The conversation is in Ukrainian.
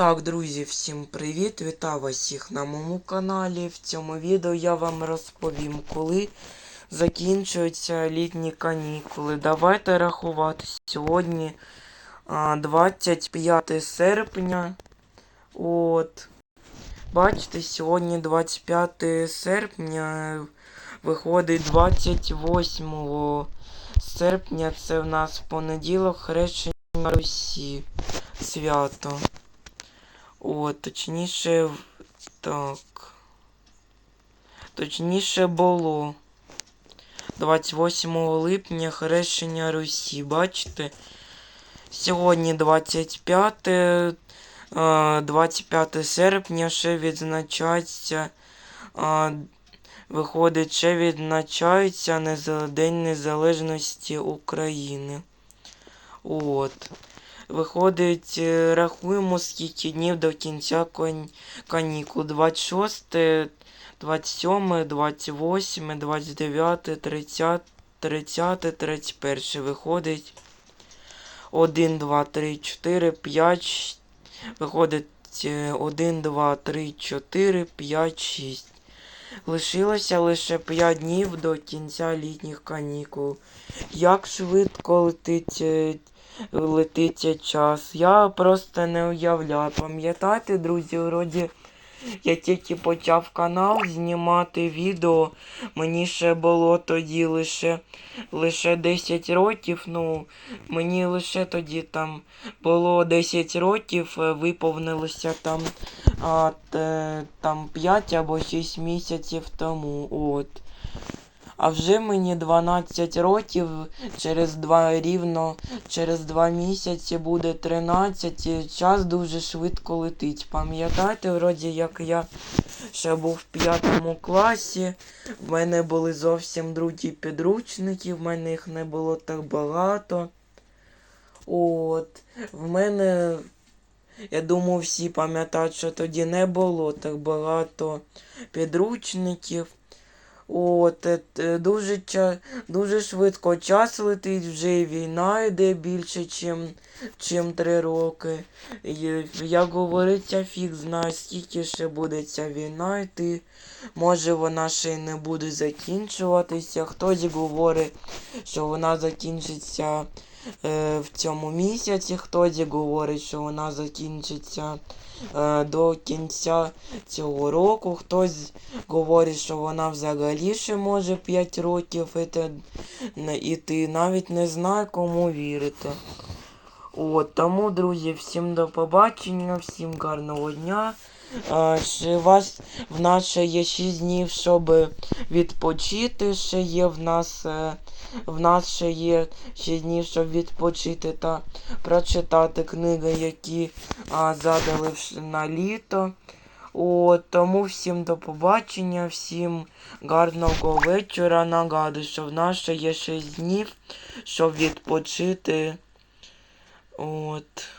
Так, друзі, всім привіт! Вітаю вас всіх на моєму каналі. В цьому відео я вам розповім, коли закінчуються літні канікули. Давайте рахувати. Сьогодні 25 серпня. От. Бачите, сьогодні 25 серпня. Виходить 28 серпня. Це в нас понеділок хрещення Русі. Свято. О, точніше, так. Точніше було. 28 липня хрещення Русі. Бачите? Сьогодні 25, е, 25 серпня ще відзначається. е, Виходить, ще відзначається День Незалежності України. От. Виходить, е, рахуємо, скільки днів до кінця канікул. 26, 27, 28, 29, 30, 30, 31. Виходить 1, 2, 3, 4, 5. Виходить е, 1, 2, 3, 4, 5, 6. Лишилося лише 5 днів до кінця літніх канікул. Як швидко летить е, летить час. Я просто не уявляю. Пам'ятаєте, друзі, вроді я тільки почав канал знімати відео. Мені ще було тоді лише, лише 10 років. Ну, мені лише тоді там було 10 років, е, виповнилося там, а, там 5 або 6 місяців тому. От. А вже мені 12 років, через два рівно, через два місяці буде 13, і час дуже швидко летить. Пам'ятаєте, вроді як я ще був в п'ятому класі, в мене були зовсім другі підручники, в мене їх не було так багато. От, в мене, я думаю, всі пам'ятають, що тоді не було так багато підручників. От, е, е, дуже, дуже швидко час летить, вже і війна йде більше, чим, чим три роки. Як говориться, фіг знає, скільки ще буде ця війна йти. Може вона ще й не буде закінчуватися. Хтось говорить, що вона закінчиться в цьому місяці, хтось говорить, що вона закінчиться е, до кінця цього року. Хтось говорить, що вона взагалі ще може 5 років іти, іти. Навіть не знаю, кому вірити. От, тому, друзі, всім до побачення, всім гарного дня. Ще у вас в нас ще є 6 днів, щоб відпочити. Ще є в нас, е, в нас ще є 6 днів, щоб відпочити та прочитати книги, які задали на літо. От, тому всім до побачення, всім гарного вечора. Нагадую, що в нас ще є 6 днів, щоб відпочити. От.